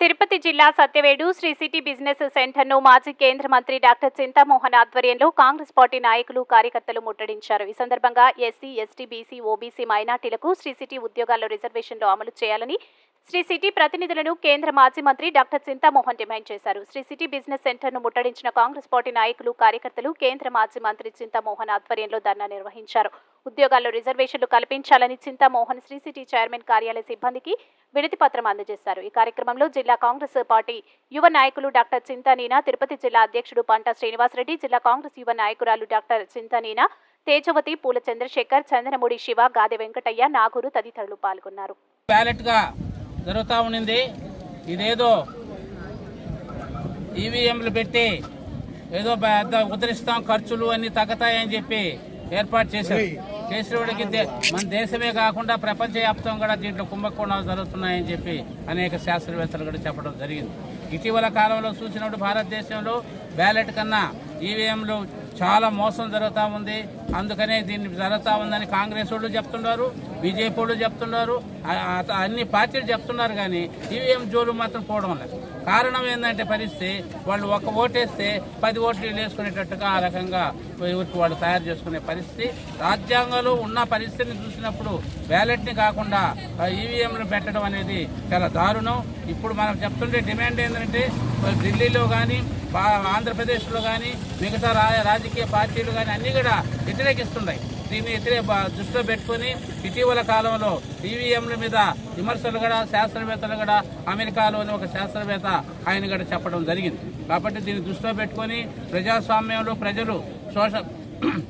తిరుపతి జిల్లా Satyavedu Shri city business సెంటర్ను మాజీ కేంద్ర మంత్రి డాక్టర్ చింతామోహన్ ఆధ్వర్యంలో కాంగ్రెస్ పార్టీ నాయకులు కార్యకర్తలు ముట్టడించారు. ఈ సందర్భంగా ఎస్సీ ఎస్టీ బీసీ ఓబీసీ మైనార్టీలకు శ్రీ సిటీ ఉద్యోగాల్లో రిజర్వేషన్లు అమలు చేయాలని శ్రీ సిటీ ప్రతినిధులను కేంద్ర మాజీ మంత్రి డాక్టర్ చింతామోహన్ డిమాండ్ చేశారు. శ్రీ సిటీ బిజినెస్ సెంటర్ను ముట్టడించిన కాంగ్రెస్ పార్టీ నాయకులు కార్యకర్తలు కేంద్ర మాజీ మంత్రి చింతామోహన్ ఆధ్వర్యంలో ధర్నా నిర్వహించారు. ఉద్యోగాల్లో రిజర్వేషన్లు కల్పించాలని చింతామోహన్ శ్రీ సిటీ చైర్మన్ కార్యాలయ సిబ్బందికి వినతి పత్రం అందజేశారు. ఈ కార్యక్రమంలో జిల్లా కాంగ్రెస్ పార్టీ యువ నాయకులు డాక్టర్ చింతానీనా తిరుపతి జిల్లా అధ్యక్షుడు పంట శ్రీనివాసరెడ్డి జిల్లా కాంగ్రెస్ యువ నాయకురాలు డాక్టర్ చింతానీనా తేజవతి పూల చంద్రశేఖర్ చంద్రమూడి శివ గాదె వెంకటయ్య నాగూరు తదితరులు పాల్గొన్నారు. జరుగుతూ ఉండింది ఇదేదో ఈవీఎంలు పెట్టి ఏదో పెద్ద ఉద్ధరిస్తాం ఖర్చులు అన్ని తగ్గుతాయని చెప్పి ఏర్పాటు చేశారు. చేసినవాడికి దే- మన దేశమే కాకుండా ప్రపంచవ్యాప్తం కూడా దీంట్లో కుంభకోణాలు జరుగుతున్నాయని చెప్పి అనేక శాస్త్రవేత్తలు కూడా చెప్పడం జరిగింది. ఇటీవల కాలంలో చూసినప్పుడు భారతదేశంలో బ్యాలెట్ కన్నా ఈవీఎంలు చాలా మోసం జరుగుతూ ఉంది. అందుకనే దీన్ని జరుగుతూ ఉందని కాంగ్రెస్ వాళ్ళు చెప్తున్నారు బీజేపీ వాళ్ళు చెప్తున్నారు అన్ని పార్టీలు చెప్తున్నారు కానీ ఈవీఎం జోలు మాత్రం పోవడం లేదు. కారణం ఏంటంటే పరిస్థితి వాళ్ళు ఒక ఓటేస్తే పది ఓట్లు వేసుకునేటట్టుగా ఆ రకంగా వాళ్ళు తయారు చేసుకునే పరిస్థితి. రాజ్యాంగంలో ఉన్న పరిస్థితిని చూసినప్పుడు బ్యాలెట్ని కాకుండా ఈవీఎంలు పెట్టడం అనేది చాలా దారుణం. ఇప్పుడు మనం చెప్తుంటే డిమాండ్ ఏంటంటే ఢిల్లీలో కానీ ఆంధ్రప్రదేశ్లో కానీ మిగతా రాజకీయ పార్టీలు కానీ అన్నీ కూడా వ్యతిరేకిస్తున్నాయి. దీన్ని దృష్టిలో పెట్టుకొని ఇటీవల కాలంలో ఈవీఎంల మీద విమర్శలు కూడా శాస్త్రవేత్తలు కూడా అమెరికాలోని ఒక శాస్త్రవేత్త ఆయన కూడా చెప్పడం జరిగింది. కాబట్టి దీన్ని దృష్టిలో పెట్టుకొని ప్రజాస్వామ్యంలో ప్రజలు సోషల్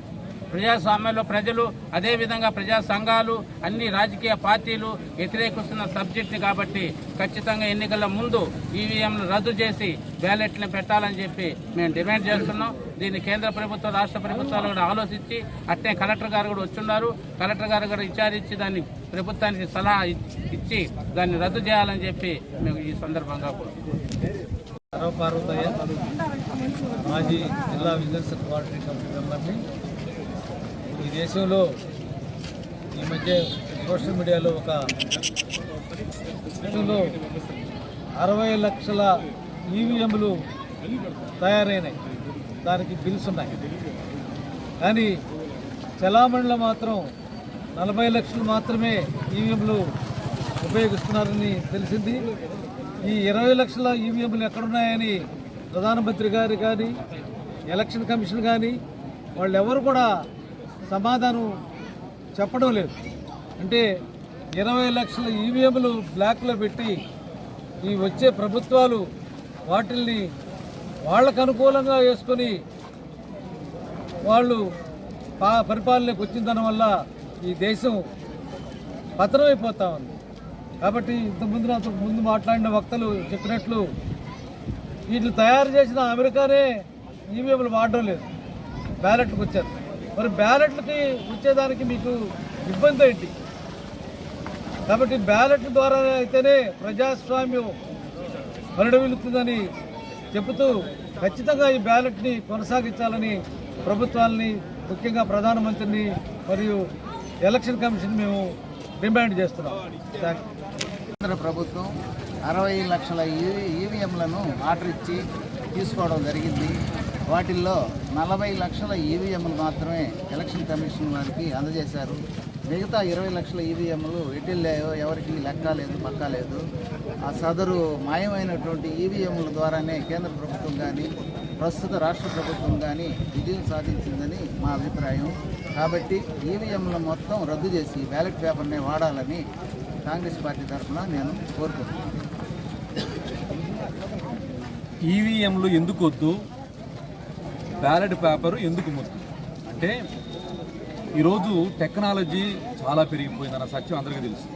ప్రజాస్వామ్యంలో ప్రజలు అదేవిధంగా ప్రజా సంఘాలు అన్ని రాజకీయ పార్టీలు వ్యతిరేకిస్తున్న సబ్జెక్ట్ని కాబట్టి ఖచ్చితంగా ఎన్నికల ముందు ఈవీఎంను రద్దు చేసి బ్యాలెట్ని పెట్టాలని చెప్పి మేము డిమాండ్ చేస్తున్నాం. దీన్ని కేంద్ర ప్రభుత్వం రాష్ట్ర ప్రభుత్వాలు కూడా ఆలోచించి అట్టే కలెక్టర్ గారు కూడా వచ్చున్నారు కలెక్టర్ గారు కూడా విచారించి దాన్ని ప్రభుత్వానికి సలహా ఇచ్చి- దాన్ని రద్దు చేయాలని చెప్పి మేము ఈ సందర్భంగా కోరుతున్నాం. మాజీ జిల్లా విజిలెన్స్ కోఆర్డినేట్ కమిటీ మెంబర్ని. ఈ దేశంలో ఈ మధ్య సోషల్ మీడియాలో ఒక అరవై లక్షల ఈవీఎంలు తయారైనాయి. దానికి బిల్స్ ఉన్నాయి. కానీ చలామణిలో మాత్రం నలభై లక్షలు మాత్రమే ఈవీఎంలు ఉపయోగిస్తున్నారని తెలిసింది. ఈ ఇరవై లక్షల ఈవీఎంలు ఎక్కడున్నాయని ప్రధానమంత్రి గారు కానీ ఎలక్షన్ కమిషన్ కానీ వాళ్ళు ఎవరు కూడా సమాధానం చెప్పడం లేదు. అంటే ఇరవై లక్షల ఈవీఎంలు బ్లాక్లో పెట్టి ఈ వచ్చే ప్రభుత్వాలు వాటిల్ని వాళ్ళకు అనుకూలంగా వేసుకొని వాళ్ళు పా పరిపాలనకు వచ్చిన దాని వల్ల ఈ దేశం పతనమైపోతా ఉంది. కాబట్టి ఇంతకుముందు నాతో ముందు మాట్లాడిన వక్తలు చెప్పినట్లు వీటిని తయారు చేసిన అమెరికానే ఈవీఎంలు వాడడం లేదు. బ్యాలెట్లకు వచ్చారు. మరి బ్యాలెట్లకి వచ్చేదానికి మీకు ఇబ్బంది ఏంటి? కాబట్టి బ్యాలెట్ ద్వారా అయితేనే ప్రజాస్వామ్యం పరిడవిల్లుతుందని చెబుతూ ఖచ్చితంగా ఈ బ్యాలెట్ని కొనసాగించాలని ప్రభుత్వాలని ముఖ్యంగా ప్రధానమంత్రిని మరియు ఎలక్షన్ కమిషన్ మేము డిమాండ్ చేస్తున్నాం. కేంద్ర ప్రభుత్వం అరవై లక్షల ఈవీఎంలను ఆర్డర్ ఇచ్చి తీసుకోవడం జరిగింది. వాటిల్లో నలభై లక్షల ఈవీఎంలు మాత్రమే ఎలక్షన్ కమిషన్ వారికి అందజేశారు. మిగతా ఇరవై లక్షల ఈవీఎంలు ఎటిల్లాయో ఎవరికి లెక్క లేదు పక్కా లేదు. ఆ సదరు మాయమైనటువంటి ఈవీఎంల ద్వారానే కేంద్ర ప్రభుత్వం కానీ ప్రస్తుత రాష్ట్ర ప్రభుత్వం కానీ విజయం సాధించిందని మా అభిప్రాయం. కాబట్టి ఈవీఎంలను మొత్తం రద్దు చేసి బ్యాలెట్ పేపర్నే వాడాలని కాంగ్రెస్ పార్టీ తరఫున నేను కోరుకుంటున్నాను. ఈవీఎంలు ఎందుకు వద్దు బ్యాలెట్ పేపర్ ఎందుకు ముద్దు? అంటే ఈరోజు టెక్నాలజీ చాలా పెరిగిపోయిందన్న సత్యం అందరికీ తెలుసు.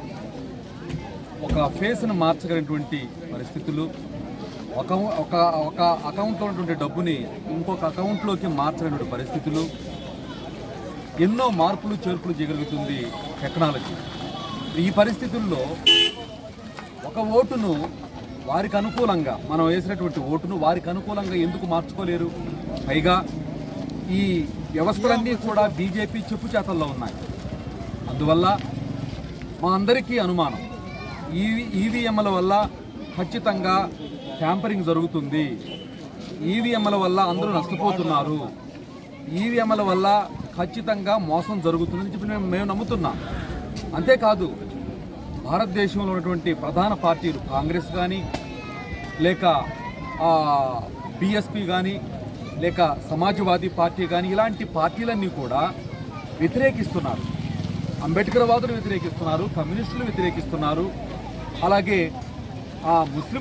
ఒక ఫేస్ను మార్చగలిగినటువంటి పరిస్థితులు ఒక ఒక ఒక అకౌంట్లో ఉన్నటువంటి డబ్బుని ఇంకొక అకౌంట్లోకి మార్చలేనటువంటి పరిస్థితులు ఎన్నో మార్పులు చేర్పులు చేయగలుగుతుంది టెక్నాలజీ. ఈ పరిస్థితుల్లో ఒక ఓటును వారికి అనుకూలంగా మనం వేసినటువంటి ఓటును వారికి అనుకూలంగా ఎందుకు మార్చుకోలేరు? పైగా ఈ వ్యవస్థలన్నీ కూడా బీజేపీ చెప్పు చేతల్లో ఉన్నాయి. అందువల్ల మా అందరికీ అనుమానం. ఈ ఈవీఎంల వల్ల ఖచ్చితంగా ట్యాంపరింగ్ జరుగుతుంది. ఈవీఎంల వల్ల అందరూ నష్టపోతున్నారు. ఈవీఎంల వల్ల ఖచ్చితంగా మోసం జరుగుతుందని చెప్పి మేము మేము నమ్ముతున్నాం. అంతేకాదు భారతదేశంలో ఉన్నటువంటి ప్రధాన పార్టీలు కాంగ్రెస్ కానీ లేక బిఎస్పి కానీ లేక సమాజ్వాదీ పార్టీ కానీ ఇలాంటి పార్టీలన్నీ కూడా వ్యతిరేకిస్తున్నారు. అంబేద్కర్ వాదులు వ్యతిరేకిస్తున్నారు కమ్యూనిస్టులు వ్యతిరేకిస్తున్నారు. అలాగే ఆ ముస్లిం